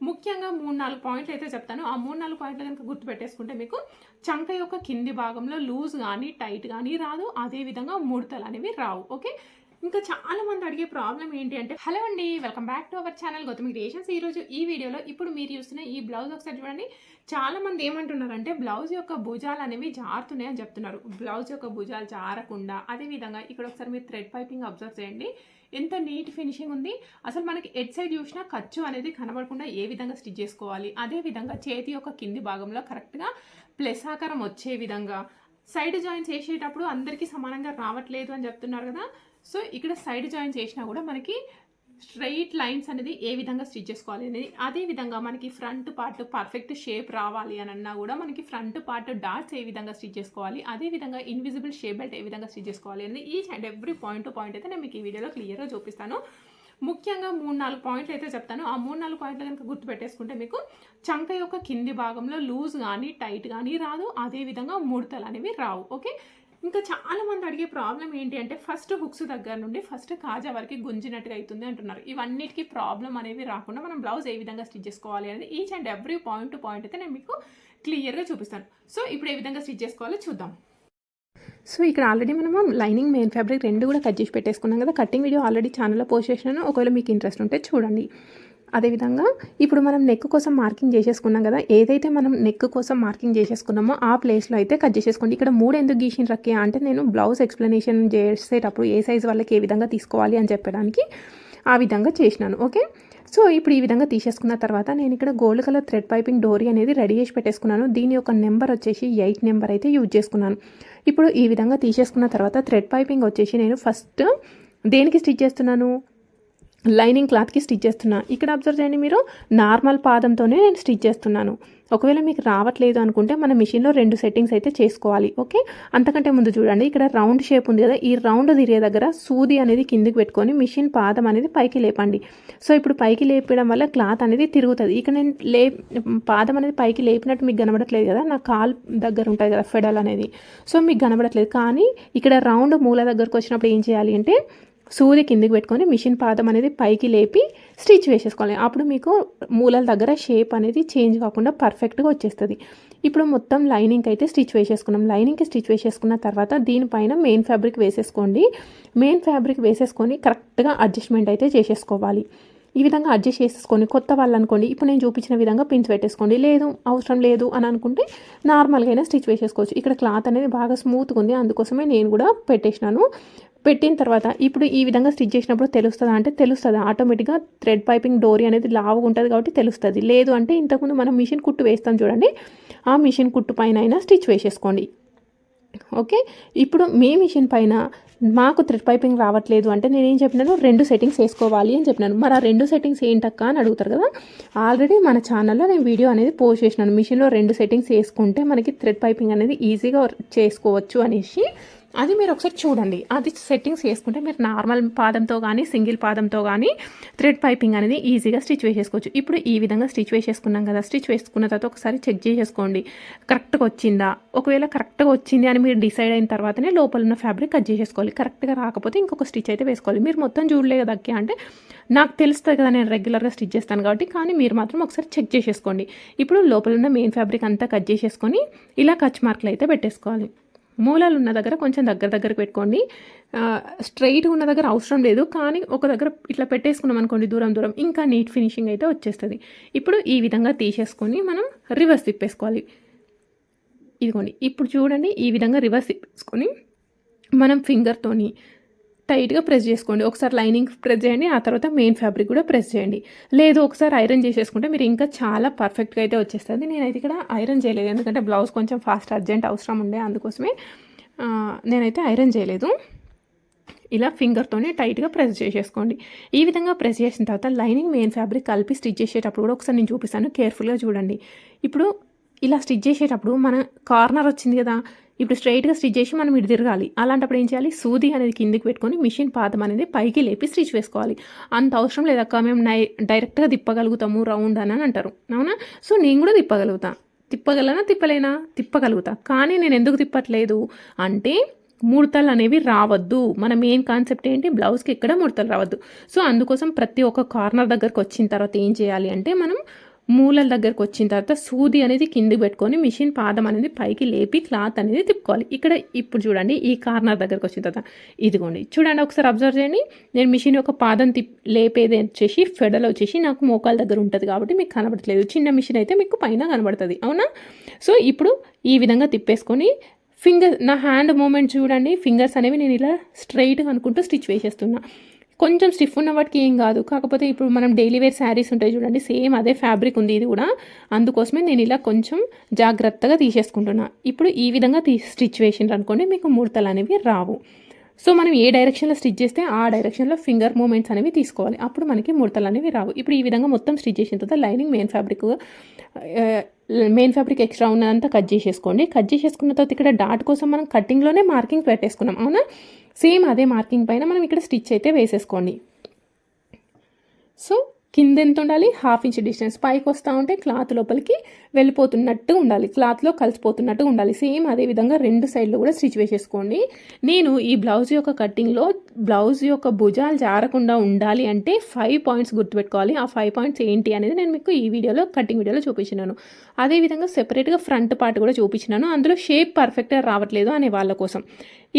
ముఖ్యంగా మూడు నాలుగు పాయింట్లు అయితే చెప్తాను. ఆ మూడు నాలుగు పాయింట్లు కనుక గుర్తుపెట్టేసుకుంటే మీకు చంక యొక్క కింది భాగంలో లూజ్ కానీ టైట్ కానీ రాదు. అదేవిధంగా ముడతలు అనేవి రావు. ఓకే? ఇంకా చాలా మంది అడిగే ప్రాబ్లం ఏంటి అంటే హలో అండి welcome back to our channel Gautami creations. ఈరోజు ఈ వీడియోలో ఇప్పుడు మీరు చూస్తున్న ఈ బ్లౌజ్ ఒకసారి చూడండి. చాలా మంది ఏమంటున్నారంటే బ్లౌజ్ యొక్క భుజాలు అనేవి జారుతున్నాయని చెప్తున్నారు. బ్లౌజ్ యొక్క భుజాలు జారకుండా అదేవిధంగా ఇక్కడ ఒకసారి మీరు థ్రెడ్ పైపింగ్ అబ్జర్వ్ చేయండి. ఎంత నీట్ ఫినిషింగ్ ఉంది. అసలు మనకి ఎడ్ సైడ్ చూసినా ఖర్చు అనేది కనబడకుండా ఏ విధంగా స్టిచ్ చేసుకోవాలి. అదే విధంగా చేతి యొక్క కింది భాగంలో కరెక్ట్గా ప్లస్ ఆకారం వచ్చే విధంగా. సైడ్ జాయింట్స్ వేసేటప్పుడు అందరికీ సమానంగా రావట్లేదు అని చెప్తున్నారు కదా. సో ఇక్కడ సైడ్ జాయింట్స్ వేసినా కూడా మనకి స్ట్రైట్ లైన్స్ అనేది ఏ విధంగా స్టిచ్ చేసుకోవాలి అనేది అదే విధంగా మనకి ఫ్రంట్ పార్ట్ పర్ఫెక్ట్ షేప్ రావాలి అని అన్నా కూడా మనకి ఫ్రంట్ పార్ట్ డాట్స్ ఏ విధంగా స్టిచ్ చేసుకోవాలి అదే విధంగా ఇన్విజిబుల్ షేప్ బెల్ట్ ఏ విధంగా స్టిచ్ చేసుకోవాలి అనేది each and every point to point అయితే నేను మీకు ఈ వీడియోలో క్లియర్గా చూపిస్తాను. ముఖ్యంగా మూడు నాలుగు పాయింట్లు అయితే చెప్తాను. ఆ మూడు నాలుగు పాయింట్లు కనుక గుర్తుపెట్టేసుకుంటే మీకు చంక యొక్క కింది భాగంలో లూజ్ కానీ టైట్ కానీ రాదు. అదే విధంగా ముడతలు అనేవి రావు. ఓకే? ఇంకా చాలా మంది అడిగే ప్రాబ్లం ఏంటి అంటే ఫస్ట్ హుక్స్ దగ్గర నుండి ఫస్ట్ కాజా వరకు గుంజినట్టుగా అవుతుంది అంటున్నారు. ఇవన్నిటికీ ప్రాబ్లం అనేవి రాకుండా మనం బ్లౌజ్ ఏ విధంగా స్టిచ్ చేసుకోవాలి అనేది each and every point to point అయితే నేను మీకు క్లియర్గా చూపిస్తాను. సో ఇప్పుడు ఏ విధంగా స్టిచ్ చేసుకోవాలో చూద్దాం. సో ఇక్కడ ఆల్రెడీ మనం లైనింగ్ మెయిన్ ఫ్యాబ్రిక్ రెండు కూడా కట్ చేసి పెట్టేసుకున్నాం కదా. కటింగ్ వీడియో ఆల్రెడీ ఛానల్లో పోస్ట్ చేసినాను. ఒకవేళ మీకు ఇంట్రెస్ట్ ఉంటే చూడండి. అదేవిధంగా ఇప్పుడు మనం నెక్ కోసం మార్కింగ్ చేసేసుకున్నాం కదా ఏదైతే మనం నెక్ కోసం మార్కింగ్ చేసేసుకున్నామో ఆ ప్లేస్లో అయితే కట్ చేసేసుకోండి. ఇక్కడ మూడు ఎందుకు గీసిన రక్కే అంటే నేను బ్లౌజ్ ఎక్స్ప్లెనేషన్ చేసేటప్పుడు ఏ సైజ్ వాళ్ళకి ఏ విధంగా తీసుకోవాలి అని చెప్పడానికి ఆ విధంగా చేసినాను ఓకే సో ఇప్పుడు ఈ విధంగా తీసేసుకున్న తర్వాత నేను ఇక్కడ గోల్డ్ కలర్ థ్రెడ్ పైపింగ్ డోరీ అనేది రెడీ చేసి పెట్టేసుకున్నాను. దీని యొక్క నెంబర్ వచ్చేసి ఎయిట్ నెంబర్ అయితే యూజ్ చేసుకున్నాను. ఇప్పుడు ఈ విధంగా తీసేసుకున్న తర్వాత థ్రెడ్ పైపింగ్ వచ్చేసి నేను ఫస్ట్ దేనికి స్టిచ్ చేస్తున్నాను? లైనింగ్ క్లాత్కి స్టిచ్ చేస్తున్నా. ఇక్కడ అబ్జర్వ్ చేయండి మీరు. నార్మల్ పాదంతోనే నేను స్టిచ్ చేస్తున్నాను. ఒకవేళ మీకు రావట్లేదు అనుకుంటే మన మిషన్లో రెండు సెట్టింగ్స్ అయితే చేసుకోవాలి. ఓకే అంతకంటే ముందు చూడండి. ఇక్కడ రౌండ్ షేప్ ఉంది కదా. ఈ రౌండ్ తిరిగే దగ్గర సూది అనేది కిందికి పెట్టుకొని మిషన్ పాదం అనేది పైకి లేపండి. సో ఇప్పుడు పైకి లేపడం వల్ల క్లాత్ అనేది తిరుగుతుంది. ఇక్కడ నేను లే పాదం అనేది పైకి లేపినట్టు మీకు కనబడట్లేదు కదా. నా కాల్ దగ్గర ఉంటుంది కదా ఫెడల్ అనేది. సో మీకు కనబడట్లేదు. కానీ ఇక్కడ రౌండ్ మూల దగ్గరకు వచ్చినప్పుడు ఏం చేయాలి అంటే సూది కిందికి పెట్టుకొని మిషన్ పాదం అనేది పైకి లేపి స్టిచ్ వేసేసుకోవాలి. అప్పుడు మీకు మూలల దగ్గర షేప్ అనేది చేంజ్ కాకుండా పర్ఫెక్ట్గా వచ్చేస్తుంది. ఇప్పుడు మొత్తం లైనింగ్కి అయితే స్టిచ్ వేసేసుకున్నాం. లైనింగ్కి స్టిచ్ వేసేసుకున్న తర్వాత దీనిపైన మెయిన్ ఫ్యాబ్రిక్ వేసేసుకోండి. మెయిన్ ఫ్యాబ్రిక్ వేసేసుకొని కరెక్ట్గా అడ్జస్ట్మెంట్ అయితే చేసేసుకోవాలి. ఈ విధంగా అడ్జస్ట్ చేసేసుకొని కొత్త వాళ్ళు అనుకోండి ఇప్పుడు నేను చూపించిన విధంగా పిన్స్ పెట్టేసుకోండి. లేదు అవసరం లేదు అని అనుకుంటే నార్మల్గా అయినా స్టిచ్ వేసేసుకోవచ్చు. ఇక్కడ క్లాత్ అనేది బాగా స్మూత్గా ఉంది. అందుకోసమే నేను కూడా పెట్టేసినాను. పెట్టిన తర్వాత ఇప్పుడు ఈ విధంగా స్టిచ్ చేసినప్పుడు తెలుస్తుందా అంటే తెలుస్తుంది. ఆటోమేటిక్గా థ్రెడ్ పైపింగ్ డోరీ అనేది లావుగా ఉంటుంది కాబట్టి తెలుస్తుంది. లేదు అంటే ఇంతకుముందు మనం మిషన్ కుట్టు వేస్తాం చూడండి. ఆ మిషన్ కుట్టు పైన అయినా స్టిచ్ వేసేసుకోండి. ఓకే ఇప్పుడు మీ మిషన్ పైన మాకు థ్రెడ్ పైపింగ్ రావట్లేదు అంటే నేను ఏం చెప్పినాను రెండు సెట్టింగ్స్ వేసుకోవాలి అని చెప్పినాను. మరి ఆ రెండు సెట్టింగ్స్ ఏంటక్క అని అడుగుతారు కదా. ఆల్రెడీ మన ఛానల్లో నేను వీడియో అనేది పోస్ట్ చేసినాను. మిషన్లో రెండు సెట్టింగ్స్ వేసుకుంటే మనకి థ్రెడ్ పైపింగ్ అనేది ఈజీగా చేసుకోవచ్చు అనేసి. అది మీరు ఒకసారి చూడండి. అది సెట్టింగ్స్ వేసుకుంటే మీరు నార్మల్ పాదంతో కానీ సింగిల్ పాదంతో కానీ థ్రెడ్ పైపింగ్ అనేది ఈజీగా స్టిచ్ వేసేసుకోవచ్చు. ఇప్పుడు ఈ విధంగా స్టిచ్ వేసేసుకున్నాం కదా. స్టిచ్ వేసుకున్న తర్వాత ఒకసారి చెక్ చేసేసుకోండి. కరెక్ట్గా వచ్చిందా? ఒకవేళ కరెక్ట్గా వచ్చింది అని మీరు డిసైడ్ అయిన తర్వాతనే లోపల ఉన్న ఫ్యాబ్రిక్ కట్ చేసేసుకోవాలి. కరెక్ట్గా రాకపోతే ఇంకొక స్టిచ్ అయితే వేసుకోవాలి. మీరు మొత్తం చూడలేదు కదా అంటే నాకు తెలుస్తుంది కదా నేను రెగ్యులర్గా స్టిచ్ చేస్తాను కాబట్టి కానీ మీరు మాత్రం ఒకసారి చెక్ చేసేసుకోండి. ఇప్పుడు లోపల ఉన్న మెయిన్ ఫ్యాబ్రిక్ అంతా కట్ చేసేసుకొని ఇలా కచ్ మార్కులు అయితే పెట్టేసుకోవాలి. మూలాలు ఉన్న దగ్గర కొంచెం దగ్గర దగ్గరకు పెట్టుకోండి. స్ట్రైట్గా ఉన్న దగ్గర అవసరం లేదు కానీ ఒక దగ్గర ఇట్లా పెట్టేసుకున్నాం అనుకోండి దూరం దూరం ఇంకా నీట్ ఫినిషింగ్ అయితే వచ్చేస్తుంది. ఇప్పుడు ఈ విధంగా తీసేసుకొని మనం రివర్స్ తిప్పేసుకోవాలి. ఇదిగోండి ఇప్పుడు చూడండి ఈ విధంగా రివర్స్ తిప్పేసుకొని మనం ఫింగర్తోని టైట్గా ప్రెస్ చేసుకోండి. ఒకసారి లైనింగ్ ప్రెస్ చేయండి. ఆ తర్వాత మెయిన్ ఫ్యాబ్రిక్ కూడా ప్రెస్ చేయండి. లేదు ఒకసారి ఐరన్ చేసేసుకుంటే మీరు ఇంకా చాలా పర్ఫెక్ట్గా అయితే వచ్చేస్తుంది. నేనైతే ఇక్కడ ఐరన్ చేయలేదు. ఎందుకంటే బ్లౌజ్ కొంచెం ఫాస్ట్ అర్జెంట్ అవసరం ఉండే. అందుకోసమే నేనైతే ఐరన్ చేయలేదు. ఇలా ఫింగర్తోనే టైట్గా ప్రెస్ చేసేసుకోండి. ఈ విధంగా ప్రెస్ చేసిన తర్వాత లైనింగ్ మెయిన్ ఫ్యాబ్రిక్ కలిపి స్టిచ్ చేసేటప్పుడు కూడా ఒకసారి నేను చూపిస్తాను. కేర్ఫుల్గా చూడండి. ఇప్పుడు ఇలా స్టిచ్ చేసేటప్పుడు మన కార్నర్ వచ్చింది కదా ఇప్పుడు స్ట్రైట్గా స్టిచ్ చేసి మనం ఇటు తిరగాలి. అలాంటప్పుడు ఏం చేయాలి? సూది అనేది కిందికి పెట్టుకొని మిషన్ పాదం అనేది పైకి లేపి స్టిచ్ వేసుకోవాలి. అంత అవసరం లేదక్క మేము నై డైరెక్ట్గా తిప్పగలుగుతాము రౌండ్ అని అంటారు. అవునా? సో నేను కూడా తిప్పగలుగుతాను తిప్పగలనా? తిప్పలేనా? తిప్పగలుగుతా. కానీ నేను ఎందుకు తిప్పట్లేదు? అంటే ముడతలు అనేవి రావద్దు. మన మెయిన్ కాన్సెప్ట్ ఏంటి? బ్లౌజ్కి ఎక్కడ ముడతలు రావద్దు. సో అందుకోసం ప్రతి ఒక్క కార్నర్ దగ్గరకు వచ్చిన తర్వాత ఏం చేయాలి అంటే మనం మూలల దగ్గరకు వచ్చిన తర్వాత సూది అనేది కిందికి పెట్టుకొని మిషన్ పాదం అనేది పైకి లేపి క్లాత్ అనేది తిప్పుకోవాలి. ఇక్కడ ఇప్పుడు చూడండి ఈ కార్నర్ దగ్గరకు వచ్చిన తర్వాత ఇదిగోండి. చూడండి ఒకసారి అబ్జర్వ్ చేయండి. నేను మిషన్ యొక్క పాదం తిప్ లేపేది వచ్చేసి ఫెడల్ వచ్చేసి నాకు మోకాల దగ్గర ఉంటుంది కాబట్టి మీకు కనబడట్లేదు. చిన్న మిషన్ అయితే మీకు పైన కనబడుతుంది. అవునా? సో ఇప్పుడు ఈ విధంగా తిప్పేసుకొని ఫింగర్ నా హ్యాండ్ మూమెంట్ చూడండి. ఫింగర్స్ అనేవి నేను ఇలా స్ట్రైట్గా అనుకుంటూ స్టిచ్ వేసేస్తున్నా. కొంచెం స్టిఫ్ ఉన్న వాటికి ఏం కాదు. కాకపోతే ఇప్పుడు మనం డైలీ వేర్ శారీస్ ఉంటాయి చూడండి సేమ్ అదే ఫ్యాబ్రిక్ ఉంది ఇది కూడా. అందుకోసమే నేను ఇలా కొంచెం జాగ్రత్తగా తీసేసుకుంటున్నా. ఇప్పుడు ఈ విధంగా తీ స్టిచ్ వేసిండ్రు అనుకోండి మీకు ముడతలు అనేవి రావు. సో మనం ఏ డైరెక్షన్లో స్టిచ్ చేస్తే ఆ డైరెక్షన్లో ఫింగర్ మూమెంట్స్ అనేవి తీసుకోవాలి. అప్పుడు మనకి ముడతలు అనేవి రావు. ఇప్పుడు ఈ విధంగా మొత్తం స్టిచ్ చేసిన తర్వాత lining main fabric main fabric extra ఉన్నదంతా కట్ చేసేసుకోండి. కట్ చేసేసుకున్న తర్వాత ఇక్కడ డాట్ కోసం మనం కటింగ్లోనే మార్కింగ్ పెట్టేసుకున్నాం. అవునా? సేమ్ అదే మార్కింగ్ పైన మనం ఇక్కడ స్టిచ్ అయితే వేసేసుకోండి. సో కింద ఎంత ఉండాలి హాఫ్ ఇంచ్ డిస్టెన్స్ పైకి వస్తూ ఉంటే క్లాత్ లోపలికి వెళ్ళిపోతున్నట్టు ఉండాలి. క్లాత్లో కలిసిపోతున్నట్టు ఉండాలి. సేమ్ అదే విధంగా రెండు సైడ్లు కూడా స్టిచ్ వేసేసుకోండి. నేను ఈ బ్లౌజ్ యొక్క కటింగ్లో బ్లౌజ్ యొక్క భుజాలు జారకుండా ఉండాలి అంటే ఫైవ్ పాయింట్స్ గుర్తుపెట్టుకోవాలి. ఆ ఫైవ్ పాయింట్స్ ఏంటి అనేది నేను మీకు ఈ వీడియోలో కటింగ్ వీడియోలో చూపించినాను. అదేవిధంగా సెపరేట్గా ఫ్రంట్ పార్ట్ కూడా చూపించినాను. అందులో షేప్ పర్ఫెక్ట్గా రావట్లేదు అనే వాళ్ళ కోసం.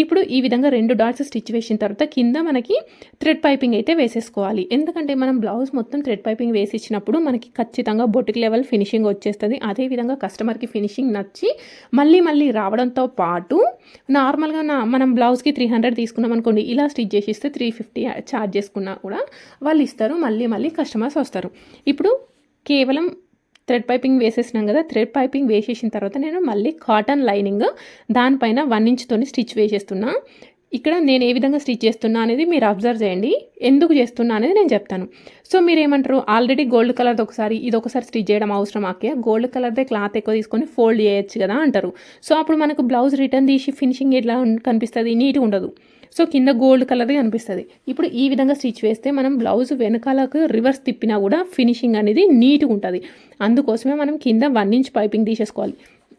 ఇప్పుడు ఈ విధంగా రెండు డాట్స్ స్టిచ్ వేసిన తర్వాత కింద మనకి థ్రెడ్ పైపింగ్ అయితే వేసేసుకోవాలి. ఎందుకంటే మనం బ్లౌజ్ మొత్తం థ్రెడ్ పైపింగ్ వేసి ఇచ్చినప్పుడు మనకి ఖచ్చితంగా బొటిక్ లెవెల్ ఫినిషింగ్ వచ్చేస్తుంది. అదేవిధంగా కస్టమర్కి ఫినిషింగ్ నచ్చి మళ్ళీ మళ్ళీ రావడంతో పాటు నార్మల్గా నా మనం బ్లౌజ్కి త్రీ హండ్రెడ్ తీసుకున్నాం అనుకోండి ఇలా స్టిచ్ చేసి ఇస్తే త్రీ ఫిఫ్టీ ఛార్జ్ చేసుకున్నా కూడా వాళ్ళు ఇస్తారు మళ్ళీ మళ్ళీ కస్టమర్స్ వస్తారు. ఇప్పుడు కేవలం థ్రెడ్ పైపింగ్ వేసేసినాం కదా థ్రెడ్ పైపింగ్ వేసేసిన తర్వాత నేను మళ్ళీ కాటన్ లైనింగ్ దానిపైన వన్ ఇంచ్తోని స్టిచ్ వేసేస్తున్నా. ఇక్కడ నేను ఏ విధంగా స్టిచ్ చేస్తున్నా అనేది మీరు అబ్జర్వ్ చేయండి. ఎందుకు చేస్తున్నా అనేది నేను చెప్తాను. సో మీరు ఏమంటారు ఆల్రెడీ గోల్డ్ కలర్ది ఒకసారి ఇది ఒకసారి స్టిచ్ చేయడం అవసరం ఆకే గోల్డ్ కలర్దే క్లాత్ ఎక్కువ తీసుకొని ఫోల్డ్ చేయొచ్చు కదా అంటారు. సో అప్పుడు మనకు బ్లౌజ్ రిటర్న్ తీసి ఫినిషింగ్ ఎట్లా కనిపిస్తుంది? నీట్గా ఉండదు. సో కింద గోల్డ్ కలర్ది కనిపిస్తుంది. ఇప్పుడు ఈ విధంగా స్టిచ్ వేస్తే మనం బ్లౌజ్ వెనకాలకు రివర్స్ తిప్పినా కూడా ఫినిషింగ్ అనేది నీట్గా ఉంటుంది. అందుకోసమే మనం కింద వన్ ఇంచ్ పైపింగ్ తీసేసుకోవాలి.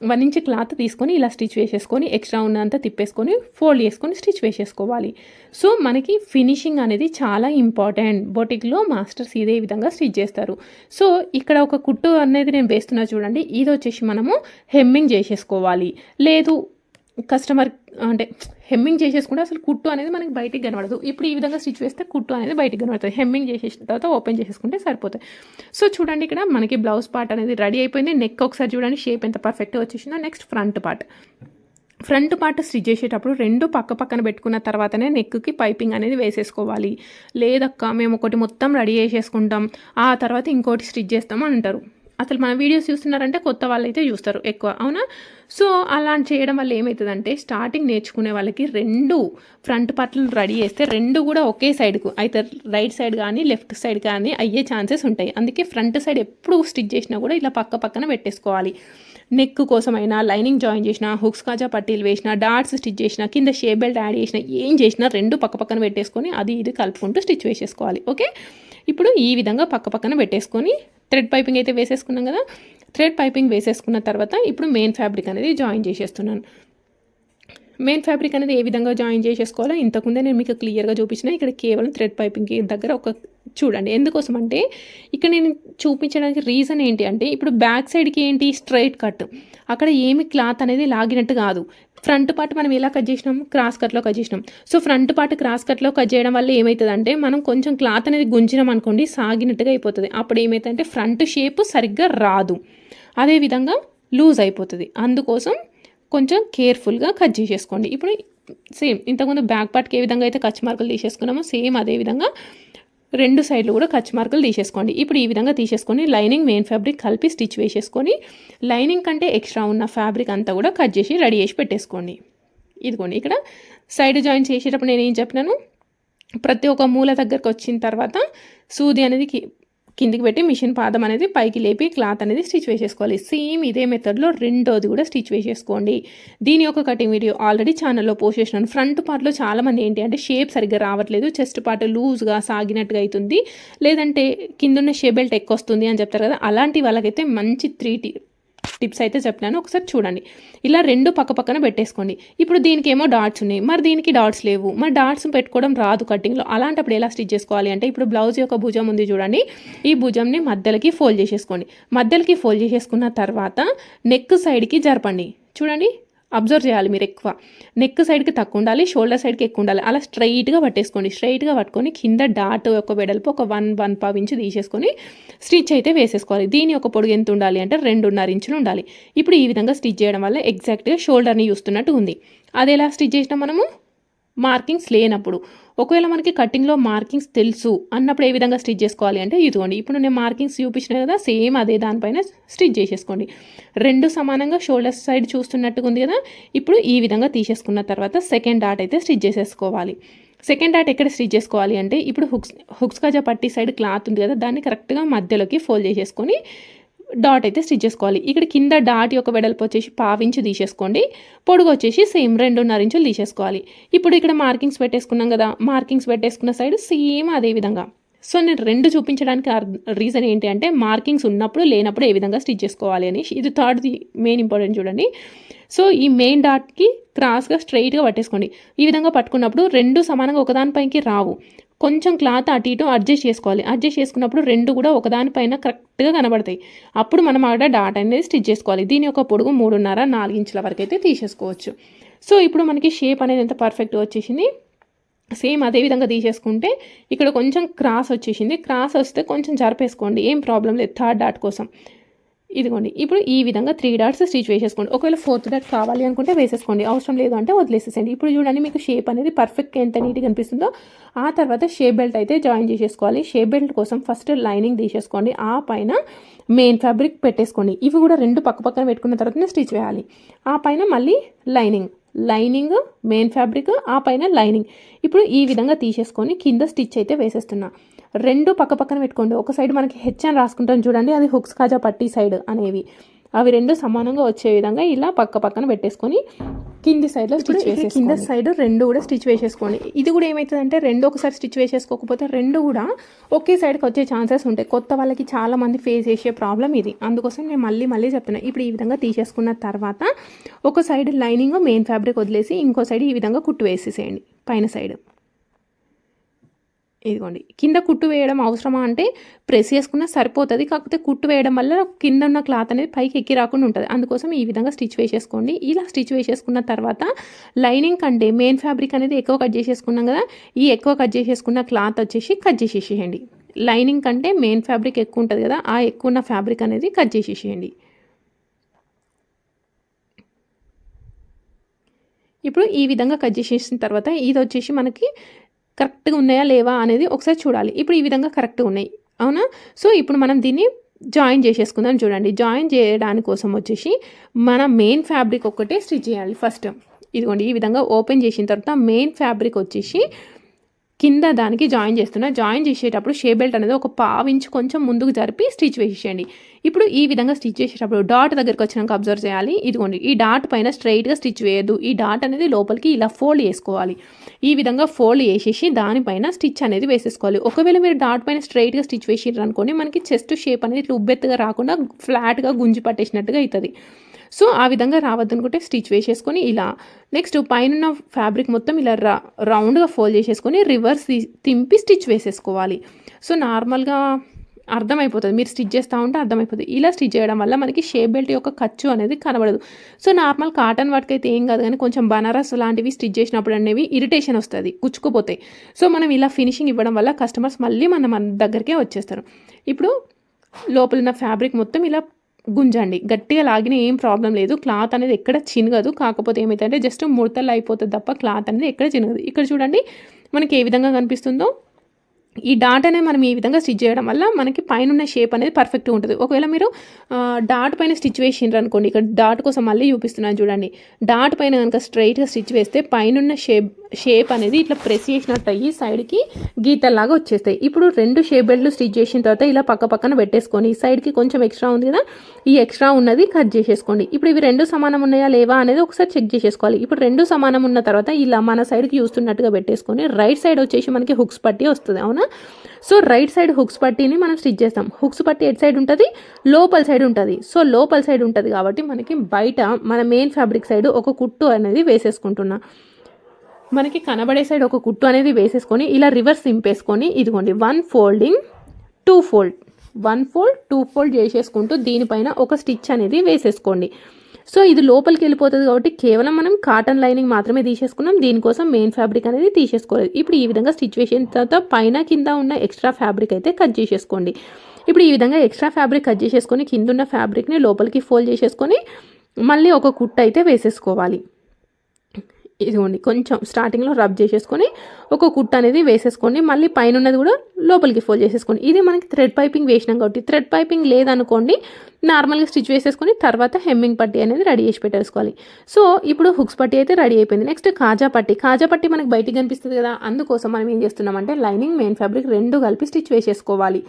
వన్ ఇంచ్ క్లాత్ తీసుకొని ఇలా స్టిచ్ వేసేసుకొని ఎక్స్ట్రా ఉన్నంత తిప్పేసుకొని ఫోల్డ్ చేసుకొని స్టిచ్ వేసేసుకోవాలి. సో మనకి ఫినిషింగ్ అనేది చాలా ఇంపార్టెంట్. బొటిక్లో మాస్టర్స్ ఇదే విధంగా స్టిచ్ చేస్తారు. సో ఇక్కడ ఒక కుట్టు అనేది నేను వేస్తున్నా చూడండి. ఇది వచ్చేసి మనము హెమ్మింగ్ చేసేసుకోవాలి. లేదు కస్టమర్ అంటే హెమ్మింగ్ చేసేసుకుంటే అసలు కుట్టు అనేది మనకి బయటికి కనబడదు. ఇప్పుడు ఈ విధంగా స్టిచ్ వేస్తే కుట్టు అనేది బయటికి కనబడుతుంది. హెమ్మింగ్ చేసేసిన తర్వాత ఓపెన్ చేసేసుకుంటే సరిపోతాయి. సో చూడండి ఇక్కడ మనకి బ్లౌజ్ పార్ట్ అనేది రెడీ అయిపోయింది. నెక్ ఒకసారి చూడండి షేప్ ఎంత పర్ఫెక్ట్గా వచ్చేసిందో. Next front part front part stitch చేసేటప్పుడు రెండు పక్క పక్కన పెట్టుకున్న తర్వాతనే నెక్కి పైపింగ్ అనేది వేసేసుకోవాలి. లేదక్క మేము ఒకటి మొత్తం రెడీ చేసేసుకుంటాం. ఆ తర్వాత ఇంకోటి స్టిచ్ చేస్తాం అని అంటారు. అసలు మన వీడియోస్ చూస్తున్నారంటే కొత్త వాళ్ళు అయితే చూస్తారు ఎక్కువ అవునా? సో అలా చేయడం వల్ల ఏమవుతుందంటే స్టార్టింగ్ నేర్చుకునే వాళ్ళకి రెండు ఫ్రంట్ పార్ట్లు రెడీ చేస్తే రెండు కూడా ఒకే సైడ్కు అయితే రైట్ సైడ్ కానీ లెఫ్ట్ సైడ్ కానీ అయ్యే ఛాన్సెస్ ఉంటాయి. అందుకే ఫ్రంట్ సైడ్ ఎప్పుడు స్టిచ్ చేసినా కూడా ఇలా పక్క పక్కన పెట్టేసుకోవాలి. నెక్ కోసమైనా లైనింగ్ జాయిన్ చేసిన హుక్స్ కాజా పట్టీలు వేసిన డాట్స్ స్టిచ్ చేసిన కింద షే బెల్ట్ యాడ్ చేసిన ఏం చేసినా రెండు పక్క పక్కన పెట్టేసుకొని అది ఇది కలుపుకుంటూ స్టిచ్ వేసేసుకోవాలి ఓకే? ఇప్పుడు ఈ విధంగా పక్క పక్కన పెట్టేసుకొని థ్రెడ్ పైపింగ్ అయితే వేసేసుకున్నాం కదా. థ్రెడ్ పైపింగ్ వేసేసుకున్న తర్వాత ఇప్పుడు మెయిన్ ఫ్యాబ్రిక్ అనేది జాయిన్ చేసేస్తున్నాను. మెయిన్ ఫ్యాబ్రిక్ అనేది ఏ విధంగా జాయిన్ చేసేసుకోవాలో ఇంతకుముందే నేను మీకు క్లియర్గా చూపించిన. ఇక్కడ కేవలం థ్రెడ్ పైపింగ్కి దగ్గర ఒక చూడండి. ఎందుకోసం అంటే ఇక్కడ నేను చూపించడానికి రీజన్ ఏంటి అంటే ఇప్పుడు బ్యాక్ సైడ్కి ఏంటి? స్ట్రైట్ కట్ అక్కడ ఏమి క్లాత్ అనేది లాగినట్టు కాదు. ఫ్రంట్ పార్ట్ మనం ఎలా కట్ చేసినాం? క్రాస్ కట్లో కట్ చేసినాం. సో ఫ్రంట్ పార్ట్ క్రాస్ కట్లో కట్ చేయడం వల్ల ఏమవుతుంది అంటే మనం కొంచెం క్లాత్ అనేది గుంజినాం అనుకోండి సాగినట్టుగా అయిపోతుంది. అప్పుడు ఏమవుతుందంటే ఫ్రంట్ షేప్ సరిగ్గా రాదు. అదేవిధంగా లూజ్ అయిపోతుంది. అందుకోసం కొంచెం కేర్ఫుల్గా కట్ చేసేసుకోండి. ఇప్పుడు సేమ్ ఇంతకుముందు బ్యాక్ పార్ట్కి ఏ విధంగా అయితే కచ్ మార్కులు తీసేసుకున్నామో సేమ్ అదే విధంగా రెండు సైడ్లు కూడా కచ్ మార్కులు తీసేసుకోండి. ఇప్పుడు ఈ విధంగా తీసేసుకొని లైనింగ్ మెయిన్ ఫ్యాబ్రిక్ కలిపి స్టిచ్ వేసేసుకొని లైనింగ్ కంటే ఎక్స్ట్రా ఉన్న ఫ్యాబ్రిక్ అంతా కూడా కట్ చేసి రెడీ చేసి పెట్టేసుకోండి. ఇదిగోండి ఇక్కడ సైడ్ జాయిన్ చేసేటప్పుడు నేను ఏం చెప్పినాను? ప్రతి ఒక్క మూల దగ్గరకు వచ్చిన తర్వాత సూది అనేది కిందికి పెట్టి మిషన్ పాదం అనేది పైకి లేపి క్లాత్ అనేది స్టిచ్ వేసేసుకోవాలి. సేమ్ ఇదే మెథడ్లో రెండోది కూడా స్టిచ్ వేసేసుకోండి. దీని యొక్క కటింగ్ వీడియో ఆల్రెడీ ఛానల్లో పోస్ట్ చేసినాను. ఫ్రంట్ పార్ట్లో చాలామంది ఏంటి అంటే షేప్ సరిగ్గా రావట్లేదు. చెస్ట్ పార్ట్ లూజ్గా సాగినట్టుగా అవుతుంది. లేదంటే కిందున్న షేబెల్ట్ ఎక్కువ వస్తుంది అని చెప్తారు కదా. అలాంటి వాళ్ళకైతే మంచి త్రీ టిప్స్ అయితే చెప్పినాను. ఒకసారి చూడండి. ఇలా రెండు పక్క పక్కన పెట్టేసుకోండి. ఇప్పుడు దీనికి ఏమో డాట్స్ ఉన్నాయి. మరి దీనికి డాట్స్ లేవు. మరి డాట్స్ పెట్టుకోవడం రాదు కటింగ్లో అలాంటప్పుడు ఎలా స్టిచ్ చేసుకోవాలి అంటే ఇప్పుడు బ్లౌజ్ యొక్క భుజం ఉంది చూడండి. ఈ భుజంని మధ్యలోకి ఫోల్డ్ చేసేసుకోండి. మధ్యలోకి ఫోల్డ్ చేసేసుకున్న తర్వాత నెక్ సైడ్కి జరపండి. చూడండి. అబ్జర్వ్ చేయాలి మీరు ఎక్కువ. నెక్ సైడ్కి తక్కువ ఉండాలి షోల్డర్ సైడ్కి ఎక్కువ ఉండాలి. అలా స్ట్రైట్గా పట్టేసుకోండి స్ట్రైట్గా పట్టుకొని కింద డాట్ ఒక వెడల్పు ఒక వన్ వన్ పావు ఇంచు తీసేసుకొని స్టిచ్ అయితే వేసేసుకోవాలి. దీని ఒక పొడుగు ఎంత ఉండాలి అంటే రెండున్నర ఇంచులు ఉండాలి. ఇప్పుడు ఈ విధంగా స్టిచ్ చేయడం వల్ల ఎగ్జాక్ట్గా షోల్డర్ని చూస్తున్నట్టు ఉంది. అది ఎలా స్టిచ్ చేసినాం మనము? మార్కింగ్స్ లేనప్పుడు. ఒకవేళ మనకి కటింగ్లో మార్కింగ్స్ తెలుసు అన్నప్పుడు ఏ విధంగా స్టిచ్ చేసుకోవాలి అంటే ఇదిగోండి ఇప్పుడు నేను మార్కింగ్స్ చూపించిన కదా సేమ్ అదే దానిపైన స్టిచ్ చేసేసుకోండి. రెండు సమానంగా షోల్డర్ సైడ్ చూస్తున్నట్టుగా ఉంది కదా ఇప్పుడు ఈ విధంగా తీసేసుకున్న తర్వాత సెకండ్ డాట్ అయితే స్టిచ్ చేసేసుకోవాలి. సెకండ్ డాట్ ఎక్కడ స్టిచ్ చేసుకోవాలి అంటే ఇప్పుడు హుక్స్ హుక్స్ కాజా పట్టి సైడ్ క్లాత్ ఉంది కదా దాన్ని కరెక్ట్గా మధ్యలోకి ఫోల్డ్ చేసేసుకొని డాట్ అయితే స్టిచ్ చేసుకోవాలి. ఇక్కడ కింద డాట్ యొక్క వెడల్పు వచ్చేసి పావించు తీసేసుకోండి. పొడుగు వచ్చేసి సేమ్ రెండున్నర ఇంచులు తీసేసుకోవాలి. ఇప్పుడు ఇక్కడ మార్కింగ్స్ పెట్టేసుకున్నాం కదా మార్కింగ్స్ పెట్టేసుకున్న సైడ్ సేమ్ అదే విధంగా. సో నేను రెండు చూపించడానికి రీజన్ ఏంటి అంటే మార్కింగ్స్ ఉన్నప్పుడు లేనప్పుడు ఏ విధంగా స్టిచ్ చేసుకోవాలి అని ఇది థర్డ్ది మెయిన్ ఇంపార్టెంట్ చూడండి. సో ఈ మెయిన్ డాట్కి క్రాస్గా స్ట్రైట్గా పట్టేసుకోండి. ఈ విధంగా పట్టుకున్నప్పుడు రెండు సమానంగా ఒకదానిపైకి రావు. కొంచెం క్లాత్ అటు ఇటు అడ్జస్ట్ చేసుకోవాలి. అడ్జస్ట్ చేసుకున్నప్పుడు రెండు కూడా ఒకదానిపైన కరెక్ట్గా కనబడతాయి. అప్పుడు మనం ఆడ డాట్ అనేది స్టిచ్ చేసుకోవాలి. దీని యొక్క పొడుగు మూడున్నర నాలుగు ఇంచుల వరకు అయితే తీసేసుకోవచ్చు. సో ఇప్పుడు మనకి షేప్ అనేది ఎంత పర్ఫెక్ట్గా వచ్చేసింది? సేమ్ అదే విధంగా తీసేసుకుంటే ఇక్కడ కొంచెం క్రాస్ వచ్చేసింది. క్రాస్ వస్తే కొంచెం జరిపేసుకోండి. ఏం ప్రాబ్లం లేదు. థర్డ్ డాట్ కోసం. ఇదిగోండి ఇప్పుడు ఈ విధంగా త్రీ డాట్స్ స్టిచ్ వేసేసుకోండి. ఒకవేళ ఫోర్త్ డాట్ కావాలి అనుకుంటే వేసేసుకోండి. అవసరం లేదు అంటే వదిలేసేసండి ఇప్పుడు చూడండి మీకు షేప్ అనేది పర్ఫెక్ట్ ఎంత నీట్గా కనిపిస్తుందో ఆ తర్వాత షేప్ బెల్ట్ అయితే జాయిన్ చేసేసుకోవాలి. షేప్ బెల్ట్ కోసం ఫస్ట్ లైనింగ్ తీసేసుకోండి. ఆ పైన మెయిన్ ఫ్యాబ్రిక్ పెట్టేసుకోండి. ఇవి కూడా రెండు పక్క పక్కన పెట్టుకున్న తర్వాతనే స్టిచ్ వేయాలి. ఆ పైన మళ్ళీ లైనింగ్ లైనింగ్ మెయిన్ ఫ్యాబ్రిక్ ఆ పైన లైనింగ్ ఇప్పుడు ఈ విధంగా తీసేసుకొని కింద స్టిచ్ అయితే వేసేస్తున్నా. రెండు పక్క పక్కన పెట్టుకోండి. ఒక సైడ్ మనకి హెచ్ అని రాసుకుంటాం చూడండి అది హుక్స్ కాజా పట్టి సైడ్ అనేవి. అవి రెండు సమానంగా వచ్చే విధంగా ఇలా పక్క పక్కన పెట్టేసుకొని కింది సైడ్లో స్టిచ్ వేసి కింద సైడ్ రెండు కూడా స్టిచ్ వేసేసుకోండి. ఇది కూడా ఏమవుతుందంటే రెండు ఒకసారి స్టిచ్ వేసేసుకోకపోతే రెండు కూడా ఒకే సైడ్కి వచ్చే ఛాన్సెస్ ఉంటాయి. కొత్త వాళ్ళకి చాలా మంది ఫేస్ చేసే ప్రాబ్లం ఇది. అందుకోసం నేను మళ్ళీ మళ్ళీ చెప్తున్నా. ఇప్పుడు ఈ విధంగా తీసేసుకున్న తర్వాత ఒక సైడ్ లైనింగ్ మెయిన్ ఫ్యాబ్రిక్ వదిలేసి ఇంకో సైడ్ ఈ విధంగా కుట్టు వేసేసేయండి. పైన సైడ్ ఇదిగోండి కింద కుట్టు వేయడం అవసరమా అంటే ప్రెస్ చేసుకున్నా సరిపోతుంది కాకపోతే కుట్టు వేయడం వల్ల కింద ఉన్న క్లాత్ అనేది పైకి ఎక్కి రాకుండా ఉంటుంది. అందుకోసం ఈ విధంగా స్టిచ్ వేసేసుకోండి. ఇలా స్టిచ్ వేసేసుకున్న తర్వాత లైనింగ్ కంటే మెయిన్ ఫ్యాబ్రిక్ అనేది ఎక్కువ కట్ చేసేసుకున్నాం కదా ఈ ఎక్కువ కట్ చేసేసుకున్న క్లాత్ వచ్చేసి కట్ చేసేసేయండి. లైనింగ్ కంటే మెయిన్ ఫ్యాబ్రిక్ ఎక్కువ ఉంటుంది కదా ఆ ఎక్కువ ఉన్న ఫ్యాబ్రిక్ అనేది కట్ చేసేసేయండి. ఇప్పుడు ఈ విధంగా కట్ చేసేసిన తర్వాత ఇది వచ్చేసి మనకి కరెక్ట్గా ఉన్నాయా లేవా అనేది ఒకసారి చూడాలి. ఇప్పుడు ఈ విధంగా కరెక్ట్గా ఉన్నాయి. అవునా? సో ఇప్పుడు మనం దీన్ని జాయిన్ చేసేసుకుందాం చూడండి. జాయిన్ చేయడానికి కోసం వచ్చేసి మన మెయిన్ ఫ్యాబ్రిక్ ఒక్కటే స్టిచ్ చేయాలి ఫస్ట్. ఇదిగోండి ఈ విధంగా ఓపెన్ చేసిన తర్వాత మెయిన్ ఫ్యాబ్రిక్ వచ్చేసి కింద దానికి జాయిన్ చేస్తున్నా. జాయిన్ చేసేటప్పుడు షే బెల్ట్ అనేది ఒక పావించి కొంచెం ముందుకు జరిపి స్టిచ్ వేసేయండి. ఇప్పుడు ఈ విధంగా స్టిచ్ చేసేటప్పుడు డాట్ దగ్గరకు వచ్చినాక అబ్జర్వ్ చేయాలి. ఇదిగోండి ఈ డాట్ పైన స్ట్రైట్గా స్టిచ్ వేయద్దు. ఈ డాట్ అనేది లోపలికి ఇలా ఫోల్డ్ చేసుకోవాలి. ఈ విధంగా ఫోల్డ్ చేసేసి దానిపైన స్టిచ్ అనేది వేసేసుకోవాలి. ఒకవేళ మీరు డాట్ పైన స్ట్రైట్గా స్టిచ్ వేసారు అనుకోండి మనకి చెస్ట్ షేప్ అనేది ఇట్లా ఉబ్బెత్తుగా రాకుండా ఫ్లాట్గా గుంజి పట్టేసినట్టుగా అవుతుంది సో ఆ విధంగా రావద్దనుకుంటే స్టిచ్ వేసేసుకొని ఇలా నెక్స్ట్ పైన ఫ్యాబ్రిక్ మొత్తం ఇలా రా రౌండ్గా ఫోల్డ్ చేసేసుకొని రివర్స్ తింపి స్టిచ్ వేసేసుకోవాలి. సో నార్మల్గా అర్థమైపోతుంది. మీరు స్టిచ్ చేస్తూ ఉంటే అర్థమైపోతుంది. ఇలా స్టిచ్ చేయడం వల్ల మనకి షేప్ బెల్ట్ యొక్క ఖర్చు అనేది కనబడదు. సో నార్మల్ కాటన్ వర్క్ అయితే ఏం కాదు కానీ కొంచెం బనారస్ లాంటివి స్టిచ్ చేసినప్పుడు అనేవి ఇరిటేషన్ వస్తుంది గుచ్చుకుపోతాయి సో మనం ఇలా ఫినిషింగ్ ఇవ్వడం వల్ల కస్టమర్స్ మళ్ళీ మన మన దగ్గరికే వచ్చేస్తారు. ఇప్పుడు లోపల ఉన్న ఫ్యాబ్రిక్ మొత్తం ఇలా గుంజండి. గట్టిగా లాగిన ఏం ప్రాబ్లం లేదు. క్లాత్ అనేది ఎక్కడ చినగదు. కాకపోతే ఏమైతే జస్ట్ ముడతలు అయిపోతుంది తప్ప క్లాత్ అనేది ఎక్కడ చినగదు. ఇక్కడ చూడండి మనకి ఏ విధంగా కనిపిస్తుందో. ఈ డాట్ అనేది మనం ఈ విధంగా స్టిచ్ చేయడం వల్ల మనకి పైన ఉన్న షేప్ అనేది పర్ఫెక్ట్గా ఉంటుంది. ఒకవేళ మీరు డాట్ పైన స్టిచ్ వేసిండ్రు అనుకోండి ఇక్కడ డాట్ కోసం మళ్ళీ చూపిస్తున్నాను చూడండి. డాట్ పైన కనుక స్ట్రైట్గా స్టిచ్ వేస్తే పైన షేప్ షేప్ అనేది ఇట్లా ప్రెస్ చేసినట్టు అయ్యి సైడ్కి గీతల్లాగా వచ్చేస్తాయి. ఇప్పుడు రెండు షేప్ బెల్ట్లు స్టిచ్ చేసిన తర్వాత ఇలా పక్క పక్కన పెట్టేసుకొని సైడ్కి కొంచెం ఎక్స్ట్రా ఉంది కదా ఈ ఎక్స్ట్రా ఉన్నది కట్ చేసేసుకోండి. ఇప్పుడు ఇవి రెండు సమానం ఉన్నాయా లేవా అనేది ఒకసారి చెక్ చేసేసుకోవాలి. ఇప్పుడు రెండు సమానం ఉన్న తర్వాత ఇలా మన సైడ్కి చూస్తున్నట్టుగా పెట్టేసుకొని రైట్ సైడ్ వచ్చేసి మనకి హుక్స్ పట్టి వస్తుంది అవునా? సో రైట్ సైడ్ హుక్స్ పట్టిని మనం స్టిచ్ చేస్తాం. హుక్స్ పట్టి ఎట్ సైడ్ ఉంటుంది? లోపల సైడ్ ఉంటుంది. సో లోపల సైడ్ ఉంటుంది కాబట్టి మనకి బయట మన మెయిన్ ఫ్యాబ్రిక్ సైడ్ ఒక కుట్టు అనేది వేసేసుకుంటున్నాం. మనకి కనబడే సైడ్ ఒక కుట్టు అనేది వేసేసుకొని ఇలా రివర్స్ సింపేసుకొని ఇదిగోండి one folding two fold one fold two fold చేసేసుకుంటూ దీనిపైన ఒక స్టిచ్ అనేది వేసేసుకోండి. సో ఇది లోపలికి వెళ్ళిపోతుంది కాబట్టి కేవలం మనం కాటన్ లైనింగ్ మాత్రమే తీసేసుకున్నాం. దీనికోసం మెయిన్ ఫ్యాబ్రిక్ అనేది తీసేసుకోలేదు. ఇప్పుడు ఈ విధంగా స్టిచ్ వేసిన తర్వాత పైన కింద ఉన్న ఎక్స్ట్రా ఫ్యాబ్రిక్ అయితే కట్ చేసేసుకోండి. ఇప్పుడు ఈ విధంగా ఎక్స్ట్రా ఫ్యాబ్రిక్ కట్ చేసేసుకొని కింద ఉన్న ఫ్యాబ్రిక్ని లోపలికి ఫోల్డ్ చేసేసుకొని మళ్ళీ ఒక కుట్టు అయితే వేసేసుకోవాలి. ఇదిగోండి కొంచెం స్టార్టింగ్లో రబ్ చేసేసుకొని ఒక కుట్ట అనేది వేసేసుకోండి. మళ్ళీ పైన ఉన్నది కూడా లోపలికి ఫోల్డ్ చేసేసుకోండి. ఇది మనకి థ్రెడ్ పైపింగ్ వేసినాం కాబట్టి థ్రెడ్ పైపింగ్ లేదనుకోండి నార్మల్గా స్టిచ్ వేసేసుకొని తర్వాత హెమ్మింగ్ పట్టి అనేది రెడీ చేసి పెట్టేసుకోవాలి. సో ఇప్పుడు హుక్స్ పట్టి అయితే రెడీ అయిపోయింది. నెక్స్ట్ కాజా పట్టి. కాజా పట్టి మనకి బయటికి కనిపిస్తుంది కదా అందుకోసం మనం ఏం చేస్తున్నామంటే లైనింగ్ మెయిన్ ఫ్యాబ్రిక్ రెండు కలిపి స్టిచ్ వేసేసుకోవాలి.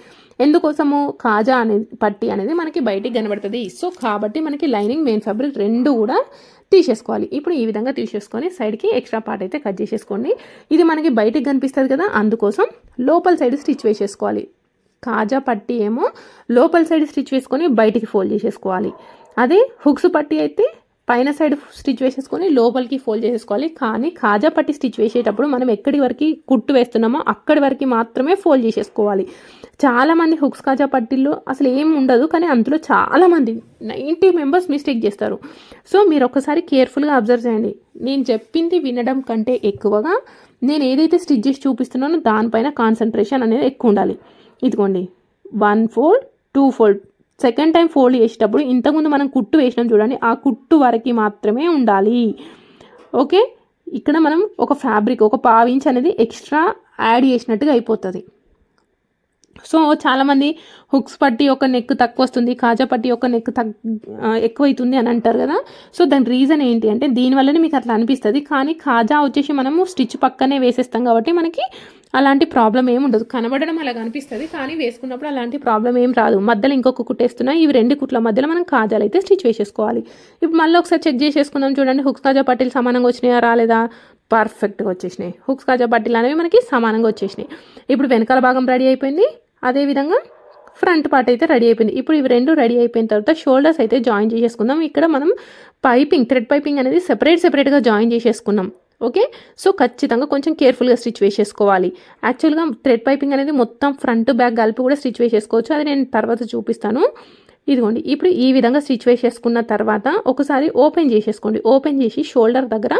ఎందుకోసము? కాజా అనేది పట్టి అనేది మనకి బయటికి కనబడుతుంది. సో కాబట్టి మనకి లైనింగ్ మెయిన్ ఫ్యాబ్రిక్ రెండు కూడా తీసేసుకోవాలి. ఇప్పుడు ఈ విధంగా తీసేసుకొని సైడ్కి ఎక్స్ట్రా పార్ట్ అయితే కట్ చేసేసుకోండి. ఇది మనకి బయటికి కనిపిస్తుంది కదా అందుకోసం లోపల సైడ్ స్టిచ్ వేసేసుకోవాలి. కాజా పట్టి ఏమో లోపల సైడ్ స్టిచ్ వేసుకొని బయటికి ఫోల్డ్ చేసేసుకోవాలి. అదే హుక్స్ పట్టి అయితే పైన సైడ్ స్టిచ్ వేసేసుకొని లోపలికి ఫోల్డ్ చేసేసుకోవాలి. కానీ కాజా పట్టి స్టిచ్ వేసేటప్పుడు మనం ఎక్కడి వరకు కుట్టు వేస్తున్నామో అక్కడి వరకు మాత్రమే ఫోల్డ్ చేసేసుకోవాలి. చాలామంది హుక్స్ కాజా పట్టిల్లో అసలు ఏం ఉండదు కానీ అందులో చాలామంది నైంటీ మెంబర్స్ మిస్టేక్ చేస్తారు. సో మీరు ఒకసారి కేర్ఫుల్గా అబ్జర్వ్ చేయండి. నేను చెప్పింది వినడం కంటే ఎక్కువగా నేను ఏదైతే స్టిచ్ చేసి చూపిస్తున్నానో దానిపైన కాన్సన్ట్రేషన్ అనేది ఎక్కువ ఉండాలి. ఇదిగోండి. One fold two fold second time fold చేసేటప్పుడు ఇంతకుముందు మనం కుట్టు వేసినాం చూడండి ఆ కుట్టు వరకు మాత్రమే ఉండాలి. ఓకే? ఇక్కడ మనం ఒక ఫ్యాబ్రిక్ ఒక పావించ్ అనేది ఎక్స్ట్రా యాడ్ చేసినట్టుగా అయిపోతుంది. సో చాలామంది హుక్స్ పట్టి ఒక నెక్ తక్కువ వస్తుంది కాజా పట్టి ఒక నెక్ తగ్ ఎక్కువ అవుతుంది అని అంటారు కదా. సో దాని రీజన్ ఏంటి అంటే దీనివల్లనే మీకు అట్లా అనిపిస్తుంది. కానీ కాజా వచ్చేసి మనము స్టిచ్ పక్కనే వేసేస్తాం కాబట్టి మనకి అలాంటి ప్రాబ్లం ఏమి ఉండదు. కనబడడం అలా కనిపిస్తుంది కానీ వేసుకున్నప్పుడు అలాంటి ప్రాబ్లం ఏం రాదు. మధ్యలో ఇంకొక కుట్టేస్తున్నా ఇవి రెండు కుట్ల మధ్యలో మనం కాజాలు అయితే స్టిచ్ వేసేసుకోవాలి ఇప్పుడు మళ్ళీ ఒకసారి చెక్ చేసేసుకుందాం చూడండి హుక్స్ కాజా పట్టీలు సమానంగా వచ్చినాయా రాలేదా? పర్ఫెక్ట్గా వచ్చేసినాయి. హుక్స్ కాజా పట్టీలు అనేవి మనకి సమానంగా వచ్చేసినాయి. ఇప్పుడు వెనకాల భాగం రెడీ అయిపోయింది. అదేవిధంగా ఫ్రంట్ పార్ట్ అయితే రెడీ అయిపోయింది. ఇప్పుడు ఇవి రెండు రెడీ అయిపోయిన తర్వాత షోల్డర్స్ అయితే జాయిన్ చేసేసుకుందాం. ఇక్కడ మనం పైపింగ్ థ్రెడ్ పైపింగ్ అనేది సెపరేట్ సెపరేట్గా జాయిన్ చేసేసుకున్నాం. ఓకే? సో ఖచ్చితంగా కొంచెం కేర్ఫుల్గా స్టిచ్ వేసేసుకోవాలి. యాక్చువల్గా థ్రెడ్ పైపింగ్ అనేది మొత్తం ఫ్రంట్ బ్యాక్ కలిపి కూడా స్టిచ్ వేసేసుకోవచ్చు. అది నేను తర్వాత చూపిస్తాను. ఇదిగోండి ఇప్పుడు ఈ విధంగా స్టిచ్ వేసేసుకున్న తర్వాత ఒకసారి ఓపెన్ చేసేసుకోండి. ఓపెన్ చేసి షోల్డర్ దగ్గర